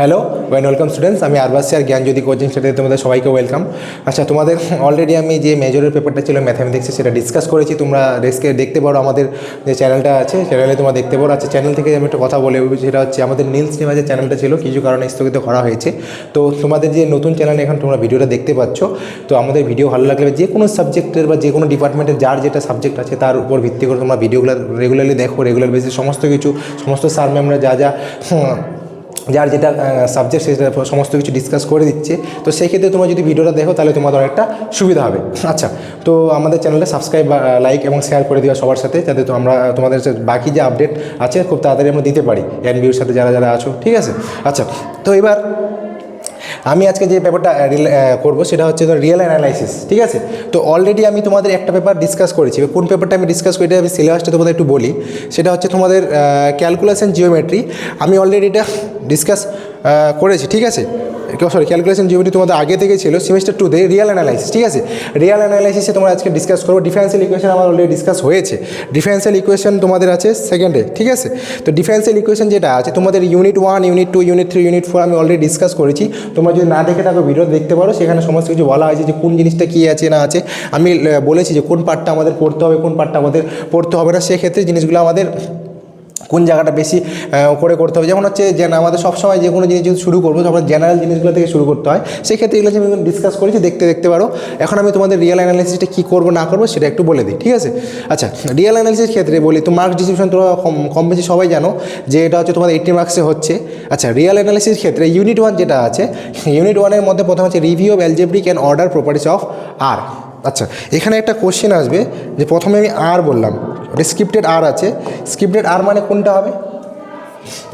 Hello when welcome students আমি আরবাসি আর জ্ঞানজ্যোতি coaching সেটাতে তোমাদের সবাইকে ওয়েলকাম আচ্ছা তোমাদের অলরেডি আমি যে মেজরের পেপারটা ছিল ম্যাথামেটিক্সে সেটা ডিসকাস করেছি। তোমরা ডেস্কে দেখতে পারো আমাদের যে চ্যানেলটা আছে চ্যানেলে তোমরা দেখতে পারো। আচ্ছা চ্যানেল থেকে আমি একটা কথা বলে সেটা হচ্ছে আমাদের নীলস নেওয়া যে চ্যানেলটা ছিল, কিছু কারণে স্থগিত করা হয়েছে। তো তোমাদের যে নতুন চ্যানেল এখন তোমরা ভিডিওটা দেখতে পাচ্ছ, তো আমাদের ভিডিও ভালো লাগলে যে কোনো সাবজেক্টের বা যে কোনো ডিপার্টমেন্টের যার যেটা সাবজেক্ট আছে, তার উপর ভিত্তি করে তোমরা ভিডিওগুলো রেগুলারলি দেখো রেগুলার বেসিস সমস্ত কিছু, সমস্ত স্যার ম্যামরা যা যা যার যেটা সাবজেক্ট সেটা সমস্ত কিছু ডিসকাস করে দিচ্ছে। তো সেই ক্ষেত্রে তোমরা যদি ভিডিওটা দেখো, তাহলে তোমাদের অনেকটা সুবিধা হবে। আচ্ছা তো আমাদের চ্যানেলে সাবস্ক্রাইব লাইক এবং শেয়ার করে দেওয়া সবার সাথে, যাতে তো আমরা তোমাদের বাকি যে আপডেট আছে, খুব তাড়াতাড়ি আমরা দিতে পারি। এনবিউর সাথে যারা যারা আছো, ঠিক আছে? আচ্ছা তো এবার আমি আজকে যে পেপারটা করব সেটা হচ্ছে রিয়েল অ্যানালাইসিস ঠিক আছে? তো অলরেডি আমি তোমাদের একটা পেপার ডিসকাস করেছি। কোন পেপারটা আমি ডিসকাস করি আমি সিলেবাসটা তোমাদের একটু বলি। সেটা হচ্ছে তোমাদের ক্যালকুলেশন জিওমেট্রি আমি অলরেডি এটা ডিসকাস করেছি, ঠিক আছে? সরি ক্যালকুলেশন জিওমেট্রি তোমাদের আগে থেকে ছিল সেমিস্টার টুতে রিয়াল অ্যানালাইসিস ঠিক আছে? রিয়েল অ্যানালাইসিসে তোমরা আজকে ডিসকাস করব ডিফারেন্সিয়াল ইকুয়েশন আমার অলরেডি ডিসকাস হয়েছে। ডিফারেন্সিয়াল ইকুয়েশন তোমাদের আছে সেকেন্ডে ঠিক আছে? তো ডিফারেন্সিয়াল ইকুয়েশন যেটা আছে, তোমাদের unit one unit two unit three unit four আমি অলরেডি ডিসকাস করেছি। তোমরা যদি না দেখে থাকো ভিডিও দেখতে পারো, সেখানে সমস্ত কিছু বলা হয়েছে যে কোন জিনিসটা কী আছে, না আছে। আমি বলেছি যে কোন পার্টটা আমাদের পড়তে হবে, কোন পার্টটা আমাদের পড়তে হবে না, সেক্ষেত্রে জিনিসগুলো আমাদের কোন জায়গাটা বেশি করে করতে হবে। যেমন হচ্ছে যে আমাদের সবসময় যে কোনো জিনিস যদি শুরু করব তখন জেনারেল জিনিসগুলো থেকে শুরু করতে হয়, সেক্ষেত্রে এগুলো আমি ডিসকাস করেছি, দেখতে দেখতে পারো। এখন আমি তোমাদের রিয়েল অ্যানালিসিসটা কী করব, না করব, সেটা একটু বলে দিই, ঠিক আছে? আচ্ছা রিয়েল অ্যানালিসিস ক্ষেত্রে বলি, তো মার্কস ডিস্ট্রিবিউশন তোমরা কম বেশি সবাই জানো যে এটা হচ্ছে তোমাদের এইটি মার্কসে হচ্ছে। আচ্ছা রিয়েল অ্যানালিসিস ক্ষেত্রে ইউনিট ওয়ান যেটা আছে ইউনিট ওয়ানের মধ্যে প্রথম হচ্ছে review of algebraic and order properties of R আচ্ছা এখানে একটা কোশ্চেন আসবে, যে প্রথমে আমি আর বললাম। ওটা স্ক্রিপ্টেড আর আছে। স্ক্রিপ্টেড আর মানে কোনটা হবে?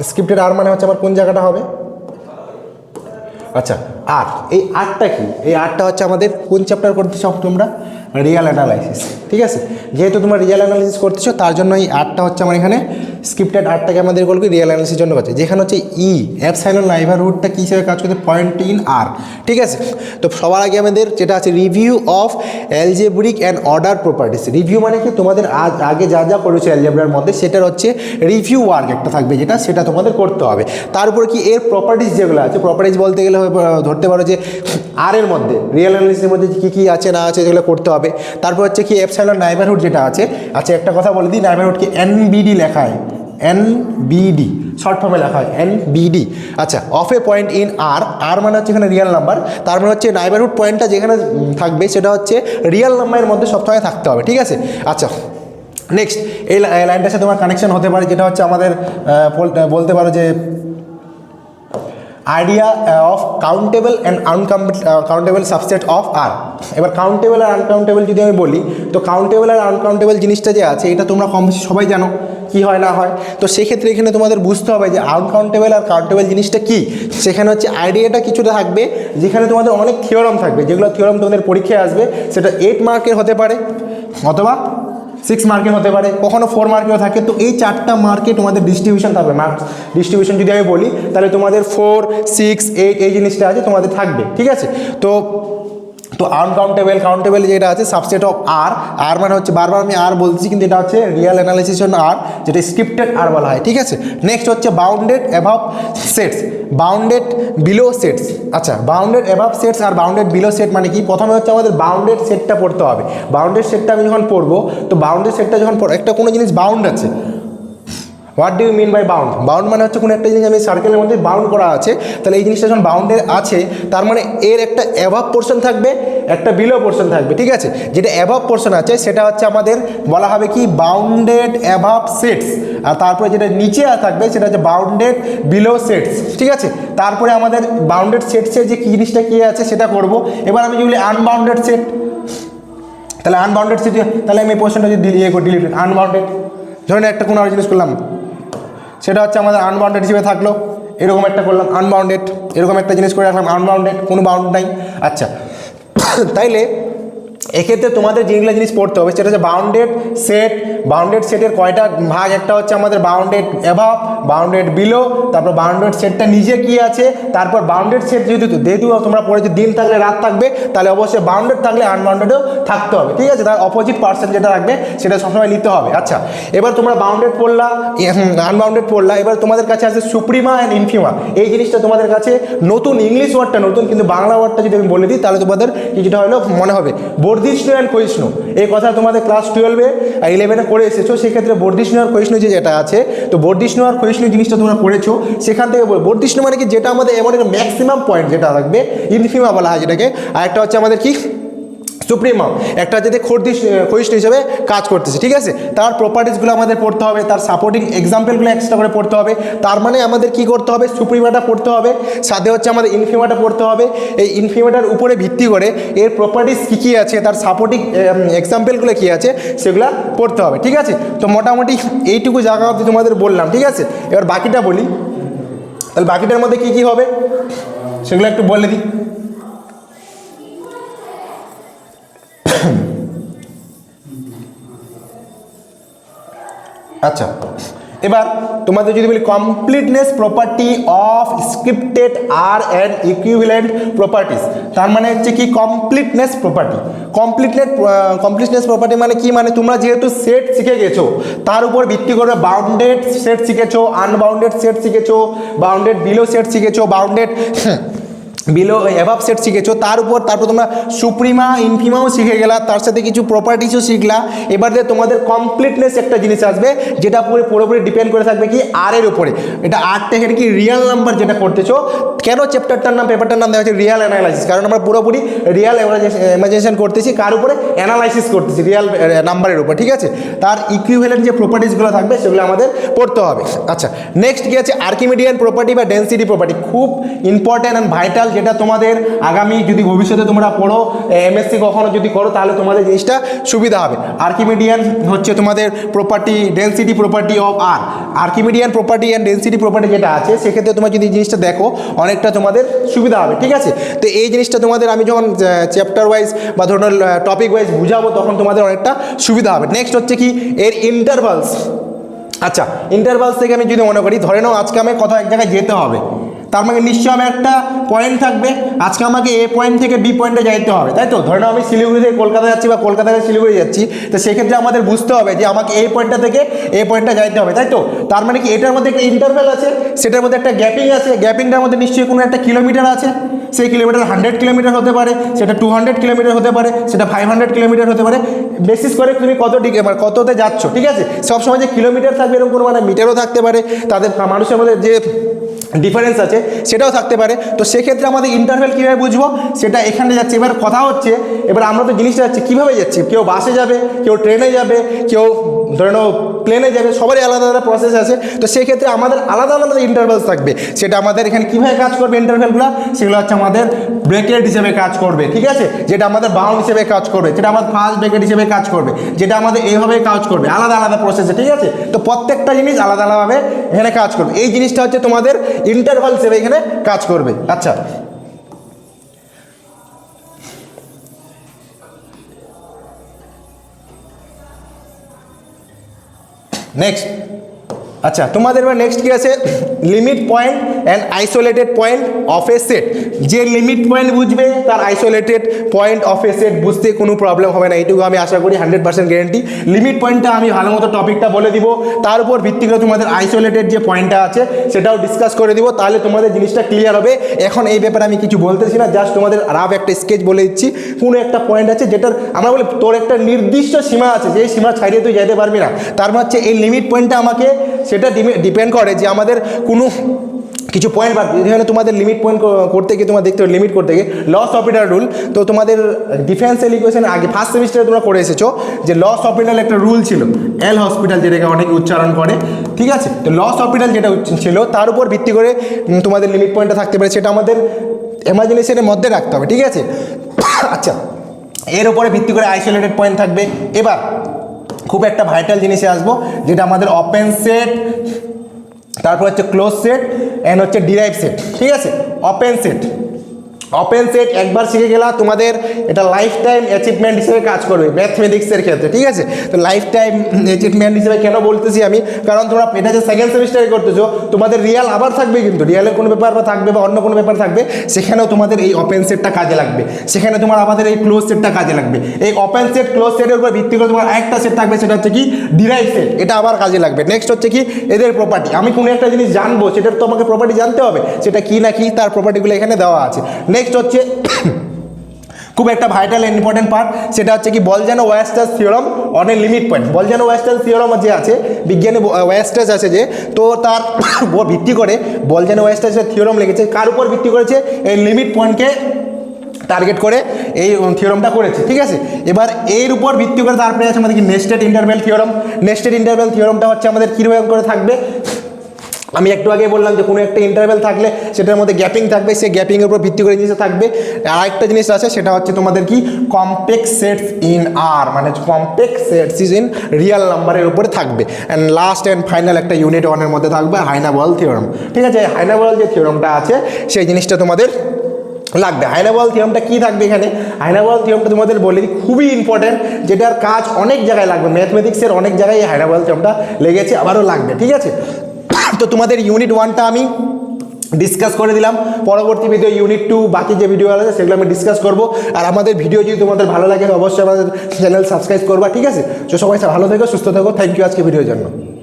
স্ক্রিপ্টেড আর মানে হচ্ছে আমার কোন জায়গাটা হবে? আচ্ছা আর এই আর্টটা কি? এই আর্টটা হচ্ছে আমাদের কোন চ্যাপ্টার করতে চাও তোমরা? রিয়াল অ্যানালাইসিস ঠিক আছে? যেহেতু তোমরা রিয়াল অ্যানালাইসিস করতেছো, তার জন্য এই আর্টটা হচ্ছে আমার এখানে স্ক্রিপ্টেড আরটাকে আমাদের বলব রিয়েল অ্যানালিসিসের জন্য কাছে যেখানে হচ্ছে ই অ্যাপসাইলন নাইভারহুডটা কী হিসেবে কাজ করতে পয়েন্ট ইন আর ঠিক আছে? তো সবার আগে আমাদের যেটা আছে review of algebraic and order properties review মানে কি? তোমাদের আজ আগে যা যা করেছ অ্যালজেব্রার মধ্যে, সেটার হচ্ছে রিভিউ ওয়ার্ক একটা থাকবে যেটা, সেটা তোমাদের করতে হবে। তার উপরে কি? এর প্রপার্টিস যেগুলো আছে প্রপার্টিস বলতে গেলে ধরতে পারো যে আর এর মধ্যে রিয়েল অ্যানালিসিসের মধ্যে কী কী আছে না আছে যেগুলো করতে হবে। তারপর হচ্ছে কি এফসাইলন নাইবারহুড যেটা আছে আচ্ছা একটা কথা বলে দিই নাইবারহুডকে এনবিডি লেখা হয় এনবিডি শর্ট ফর্মে লেখা হয় এনবিডি আচ্ছা of a point in R আর মানে হচ্ছে এখানে রিয়াল নাম্বার তার মানে হচ্ছে নাইবারহুড পয়েন্টটা যেখানে থাকবে সেটা হচ্ছে রিয়াল নাম্বারের মধ্যে সবসময় থাকতে হবে, ঠিক আছে? আচ্ছা নেক্সট এই লাইনটার সাথে তোমার কানেকশন হতে পারে, যেটা হচ্ছে আমাদের বলতে পারো যে idea of countable and uncountable subset of R এবার কাউন্টেবল আর আনকাউন্টেবল যদি আমি বলি, তো কাউন্টেবল আর আনকাউন্টেবল জিনিসটা যে আছে, এটা তোমরা কম বেশি সবাই জানো, কি হয় না হয়? তো সেক্ষেত্রে এখানে তোমাদের বুঝতে হবে যে আনকাউন্টেবল আর কাউন্টেবল জিনিসটা কি? সেখানে হচ্ছে আইডিয়াটা কিছুটা থাকবে, যেখানে তোমাদের অনেক থিওরাম থাকবে, যেগুলো থিওরাম তোমাদের পরীক্ষায় আসবে, সেটা এইট মার্কের হতে পারে, অথবা সিক্স মার্কেট হতে পারে, কখনো ফোর মার্কেও থাকে। তো এই চারটা মার্কে তোমাদের ডিস্ট্রিবিউশন থাকবে। মার্কস ডিস্ট্রিবিউশন যদি আমি বলি, তাহলে তোমাদের ফোর সিক্স এইট এই জিনিসটা আছে, তোমাদের থাকবে। ঠিক আছে? তো তো আনকাউন্টেবল কাউন্টেবল যেটা আছে সাবসেট অফ আর আর মানে হচ্ছে বারবার আমি আর বলছি, কিন্তু এটা হচ্ছে রিয়েল অ্যানালাইসিস আর যেটা স্ক্রিপ্টেড আর বলা হয়, ঠিক আছে? নেক্সট হচ্ছে bounded above sets bounded below sets আচ্ছা বাউন্ডেড অ্যাভাব সেটস আর বাউন্ডেড বিলো সেট মানে কি? প্রথমে হচ্ছে আমাদের বাউন্ডেড সেটটা পড়তে হবে। বাউন্ডেড সেটটা আমি যখন পড়ব, তো বাউন্ডেড সেটটা যখন একটা কোনো জিনিস বাউন্ড আছে what do you mean by bound bound মানে হচ্ছে কোনো একটা জিনিস আমি সার্কেলের মধ্যে বাউন্ড করা আছে। তাহলে এই জিনিসটা যখন বাউন্ডের আছে, তার মানে এর একটা অ্যাভাব পোর্শন থাকবে, একটা বিলো পোর্শন থাকবে, ঠিক আছে? যেটা অ্যাভাব পোর্শন আছে, সেটা হচ্ছে আমাদের বলা হবে কি বাউন্ডেড অ্যাভাব সেটস আর তারপরে যেটা নিচে থাকবে, সেটা হচ্ছে বাউন্ডেড বিলো সেটস ঠিক আছে? তারপরে আমাদের বাউন্ডেড সেটসের যে কী জিনিসটা কী আছে, সেটা করব। এবার আমি যেগুলি আনবাউন্ডেড সেট তাহলে আনবাউন্ডেড সেট তাহলে আমি এই পোর্শনটা যদি ইয়ে করি ডিলিট আনবাউন্ডেড ধরেন একটা কোনো জিনিস করলাম। সেটা হচ্ছে আমাদের আনবাউন্ডেড হিসেবে থাকল। এরকম একটা করলাম আনবাউন্ডেড এরকম একটা জিনিস করে রাখলাম আনবাউন্ডেড কোনো বাউন্ড নাই। আচ্ছা তাইলে এক্ষেত্রে তোমাদের যেগুলো জিনিস পড়তে হবে, সেটা হচ্ছে বাউন্ডেড সেট বাউন্ডেড সেটের কয়টা ভাগ? একটা হচ্ছে আমাদের বাউন্ডেড অ্যাভাব বাউন্ডেড বিলো তারপর বাউন্ডেড সেটটা নিজে কি আছে? তারপর বাউন্ডেড সেট যেহেতু যেহেতু তোমরা পড়েছো দিন থাকলে রাত থাকবে, তাহলে অবশ্যই বাউন্ডেড থাকলে আনবাউন্ডেডও থাকতে হবে, ঠিক আছে? তার অপোজিট পার্সন যেটা থাকবে সেটা সবসময় নিতে হবে। আচ্ছা এবার তোমরা বাউন্ডেড পড়লা আনবাউন্ডেড পড়লা, এবার তোমাদের কাছে আছে সুপ্রিমা অ্যান্ড ইনফিমা এই জিনিসটা তোমাদের কাছে নতুন ইংলিশ ওয়ার্ডটা নতুন, কিন্তু বাংলা ওয়ার্ডটা যদি আমি বলে দিই, তাহলে তোমাদের কিছুটা হলেও মনে হবে। বর্ধিষ্ণু অ্যান্ড ক্ষয়িষ্ণু এই কথা তোমাদের ক্লাস টুয়েলভে ইলেভেনে করে এসেছ, সেক্ষেত্রে বর্ধিষ্ণু আর ক্ষয়িষ্ণু যে যেটা আছে, তো বর্ধিষ্ণু আর ক্ষয়িষ্ণু জিনিসটা তোমরা পড়েছো, সেখান থেকে বর্ধিষ্ণু মানে কি? যেটা আমাদের এমন একটা ম্যাক্সিমাম পয়েন্ট যেটা থাকবে ইনফিমা বলা হয় যেটাকে। আর একটা হচ্ছে আমাদের কি? সুপ্রিমাম একটা যদি খর্দিস ক্ষয়িষ্ণু হিসেবে কাজ করতেছে, ঠিক আছে? তার প্রপার্টিসগুলো আমাদের পড়তে হবে, তার সাপোর্টিং এক্সাম্পলগুলো এক্সট্রা করে পড়তে হবে, তার মানে আমাদের কি করতে হবে? সুপ্রিমাটা পড়তে হবে, সাথে হচ্ছে আমাদের ইনফিমাটা পড়তে হবে, এই ইনফিমাটার উপরে ভিত্তি করে এর প্রপার্টিস কী কী আছে, তার সাপোর্টিং এক্সাম্পলগুলো কী আছে, সেগুলো পড়তে হবে, ঠিক আছে? তো মোটামুটি এইটুকু জায়গা অবধি তোমাদের বললাম, ঠিক আছে? এবার বাকিটা বলি, তাহলে বাকিটার মধ্যে কী কী হবে? সেগুলো একটু বলে দিই। আচ্ছা এবার তোমাদের যদি বলি completeness property of scripted R and equivalent properties তার মানে হচ্ছে কি completeness property completeness completeness property মানে কি? মানে তোমরা যেহেতু সেট শিখে গেছো, তার উপর ভিত্তি করে বাউন্ডেড সেট শিখেছো আনবাউন্ডেড সেট শিখেছো বাউন্ডেড বিলো সেট শিখেছো বাউন্ডেড বিলো অ্যাভাব সেট শিখেছো, তার উপর তারপর তোমরা সুপ্রিমা, ইনফিমাও শিখে গেলা, তার সাথে কিছু প্রপার্টিসও শিখলা। এবার তোমাদের কমপ্লিটনেস একটা জিনিস আসবে, যেটা পুরো পুরোপুরি ডিপেন্ড করে থাকবে কি আর এর উপরে। এটা আর থেকে কি রিয়াল নাম্বার যেটা করতেছো, কেন চ্যাপ্টারটার নাম পেপারটার নাম দেওয়া হচ্ছে রিয়াল অ্যানালাইসিস কারণ আমরা পুরোপুরি রিয়াল ইমাজিনেশন করতেছি, কার উপরে? অ্যানালাইসিস করতেছি রিয়াল নাম্বারের উপর, ঠিক আছে? তার ইকুইভ্যালেন্ট যে প্রপার্টিসগুলো থাকবে, সেগুলো আমাদের পড়তে হবে। আচ্ছা নেক্সট কি আছে? আর্কিমিডিয়ান প্রপার্টি বা ডেন্সিটি প্রপার্টি খুব ইম্পর্ট্যান্ট অ্যান্ড ভাইটাল যেটা তোমাদের আগামী যদি ভবিষ্যতে তোমরা পড়ো এমএসসি কখনো যদি করো, তাহলে তোমাদের জিনিসটা সুবিধা হবে। আর্কিমিডিয়ান হচ্ছে তোমাদের property density property of R Archimedean property and density property যেটা আছে, সেক্ষেত্রে তোমরা যদি জিনিসটা দেখো, অনেকটা তোমাদের সুবিধা হবে, ঠিক আছে? তো এই জিনিসটা তোমাদের আমি যখন চ্যাপ্টার ওয়াইজ বা ধরুন টপিক ওয়াইজ বুঝাবো, তখন তোমাদের অনেকটা সুবিধা হবে। নেক্সট হচ্ছে কি? এর ইন্টারভালস আচ্ছা ইন্টারভালস থেকে আমি যদি মনে করি, ধরে নাও আজকে আমাকে কোথাও এক জায়গায় যেতে হবে। তার মানে নিশ্চয়ই আমার একটা পয়েন্ট থাকবে। আজকে আমাকে এ পয়েন্ট থেকে বি পয়েন্টে যাইতে হবে, তাই তো? ধরে নাও আমি শিলিগুড়ি থেকে কলকাতা যাচ্ছি বা কলকাতা থেকে শিলিগুড়ি যাচ্ছি, তো সেক্ষেত্রে আমাদের বুঝতে হবে যে আমাকে এই পয়েন্টটা থেকে এ পয়েন্টটা যাইতে হবে, তাই তো? তার মানে কি এটার মধ্যে একটা ইন্টারভেল আছে, সেটার মধ্যে একটা গ্যাপিং আছে গ্যাপিংটার মধ্যে নিশ্চয়ই কোনো একটা কিলোমিটার আছে। সেই কিলোমিটার হান্ড্রেড কিলোমিটার হতে পারে, সেটা টু হান্ড্রেড কিলোমিটার হতে পারে, সেটা ফাইভ হান্ড্রেড কিলোমিটার হতে পারে। বেসিস করে তুমি কত ডিগ্রি মানে কততে যাচ্ছ, ঠিক আছে? সবসময় যে কিলোমিটার থাকবে এরকম কোনো মানে মিটারও থাকতে পারে। তাদের মানুষের মধ্যে যে ডিফারেন্স আছে, সেটাও থাকতে পারে। তো সেক্ষেত্রে আমাদের ইন্টারভেল কীভাবে বুঝব? সেটা এখানে যাচ্ছে। এবার কথা হচ্ছে, এবার আমরা তো জিনিসটা যাচ্ছি কীভাবে যাচ্ছি? কেউ বাসে যাবে, কেউ ট্রেনে যাবে, কেউ ধরে নাও প্লেনে যাবে, সবারই আলাদা আলাদা প্রসেস আছে। তো সেক্ষেত্রে আমাদের আলাদা আলাদা ইন্টারভেলস থাকবে। সেটা আমাদের এখানে কীভাবে কাজ করবে ইন্টারভেলগুলো সেগুলো হচ্ছে আমাদের ব্রেকেট হিসেবে কাজ করবে, ঠিক আছে? যেটা আমাদের বাউন্ড হিসেবে কাজ করবে, যেটা আমাদের ফার্স্ট ব্রেকেট হিসেবে কাজ করবে, যেটা আমাদের এইভাবে কাজ করবে, আলাদা আলাদা প্রসেসে ঠিক আছে? তো প্রত্যেকটা জিনিস আলাদা আলাদাভাবে এখানে কাজ করবে। এই জিনিসটা হচ্ছে তোমাদের ইন্টারভাল হিসেবে এখানে কাজ করবে। আচ্ছা। নেক্সট আচ্ছা তোমাদের এবার নেক্সট কি আছে? Limit point and isolated point of a set যে লিমিট পয়েন্ট বুঝবে, তার isolated point of a set বুঝতে কোনো প্রবলেম হবে না। এইটুকু আমি আশা করি হান্ড্রেড পার্সেন্ট গ্যারেন্টি লিমিট পয়েন্টটা আমি ভালো মতো টপিকটা বলে দিব। তার উপর ভিত্তি করে তোমাদের আইসোলেটেড যে পয়েন্টটা আছে, সেটাও ডিসকাস করে দিব। তাহলে তোমাদের জিনিসটা ক্লিয়ার হবে। এখন এই ব্যাপারে আমি কিছু বলতেছি না জাস্ট তোমাদের রাফ একটা স্কেচ বলে দিচ্ছি। কোনো একটা পয়েন্ট আছে যেটার, আমরা বলি তোর একটা নির্দিষ্ট সীমা আছে যে সীমা ছাড়িয়ে তুই যেতে পারবি না। তার মানে হচ্ছে এই লিমিট পয়েন্টটা আমাকে সেটা ডিপেন্ড করে যে আমাদের কোনো কিছু পয়েন্ট বা যেখানে তোমাদের লিমিট পয়েন্ট করতে গিয়ে তোমার দেখতে হবে লিমিট করতে গিয়ে লস অপিটার রুল তো তোমাদের ডিফেন্স ইকুয়েশন আগে ফার্স্ট সেমিস্টারে তোমরা করে এসেছ যে লস অপিটাল একটা রুল ছিল এল হসপিটাল যেটাকে অনেকে উচ্চারণ করে, ঠিক আছে? তো লস অপিটাল যেটা ছিল, তার উপর ভিত্তি করে তোমাদের লিমিট পয়েন্টটা থাকতে পারে, সেটা আমাদের ইমাজিনেশনের মধ্যে রাখতে হবে, ঠিক আছে? আচ্ছা এর উপরে ভিত্তি করে আইসোলেটেড পয়েন্ট থাকবে। এবার খুব একটা ভাইটাল জিনিসে আসব, যেটা আমাদের ওপেন সেট তারপর হচ্ছে ক্লোজ সেট অ্যান্ড হচ্ছে ডিরাইভ সেট ঠিক আছে? ওপেন সেট ওপেন সেট একবার শিখে গেলা, তোমাদের এটা লাইফ টাইম অ্যাচিভমেন্ট হিসেবে কাজ করবে ম্যাথমেটিক্সের ক্ষেত্রে, ঠিক আছে? তো লাইফ টাইম অ্যাচিভমেন্ট হিসেবে কেন বলতেছি আমি? কারণ তোমরা এটা যে সেকেন্ড সেমিস্টারে করতেছো, তোমাদের রিয়াল আবার থাকবে কিন্তু রিয়ালের কোনো ব্যাপার বা থাকবে বা অন্য কোনো ব্যাপার থাকবে, সেখানেও তোমাদের এই ওপেন সেটটা কাজে লাগবে। সেখানে তোমার আমাদের এই ক্লোজ সেটটা কাজে লাগবে। এই ওপেন সেট ক্লোজ সেটের উপর ভিত্তি করে তোমার একটা সেট থাকবে, সেটা হচ্ছে কি ডিরাইভ সেট এটা আবার কাজে লাগবে। নেক্সট হচ্ছে কি, এদের প্রপার্টি আমি কোনো একটা জিনিস জানব, সেটার তো আমাকে প্রপার্টি জানতে হবে, সেটা কি না কি তার প্রপার্টিগুলো এখানে দেওয়া আছে। নেক্সট হচ্ছে খুব একটা ভাইটাল ইম্পর্টেন্ট পার্ট সেটা হচ্ছে কি বল যেন Weierstrass theorem on a limit point বল যেন ওয়েস্টার্স থিওরম যে আছে, বিজ্ঞানী ওয়েস্টার্স আছে যে, তো তার ভিত্তি করে বল যেন ওয়েস্টার্সের থিওরম লেগেছে, কার উপর ভিত্তি করেছে, এই লিমিট পয়েন্টকে টার্গেট করে এই থিওরমটা করেছে, ঠিক আছে? এবার এর উপর ভিত্তি করে তারপরে আছে আমাদের কি nested interval theorem nested interval থিওরমটা হচ্ছে আমাদের কীরকম করে থাকবে? আমি একটু আগে বললাম যে কোনো একটা ইন্টারভেল থাকলে সেটার মধ্যে গ্যাপিং থাকবে, সেই গ্যাপিংয়ের উপর ভিত্তি করে জিনিস থাকবে। আর আরেকটা জিনিস আছে, সেটা হচ্ছে তোমাদের কি? কমপ্লেক্স সেটস ইন আর মানে complex sets is in real নাম্বারের উপরে থাকবে। অ্যান্ড লাস্ট অ্যান্ড ফাইনাল একটা ইউনিট ওয়ানের মধ্যে থাকবে হাইনাবল থিওরাম ঠিক আছে? হাইনাবল যে থিওরামটা আছে, সেই জিনিসটা তোমাদের লাগবে। হাইনাবল থিওরামটা কী থাকবে এখানে? হাইনাবল থিওরামটা তোমাদের বলে দিই, খুবই ইম্পর্ট্যান্ট যেটার কাজ অনেক জায়গায় লাগবে। ম্যাথমেটিক্সের অনেক জায়গায় এই হাইনাবল থিওরামটা লেগেছে, আবারও লাগবে। ঠিক আছে? তো তোমাদের ইউনিট ওয়ানটা আমি ডিসকাস করে দিলাম। পরবর্তী ভিডিও ইউনিট টু বাকি যে ভিডিও আছে, সেগুলো আমি ডিসকাস করব। আর আমাদের ভিডিও যদি তোমাদের ভালো লাগে, অবশ্যই আমাদের চ্যানেল সাবস্ক্রাইব করবা, ঠিক আছে? তো সবাই ভালো থেকো, সুস্থ থাকো। থ্যাংক ইউ আজকে ভিডিওর জন্য।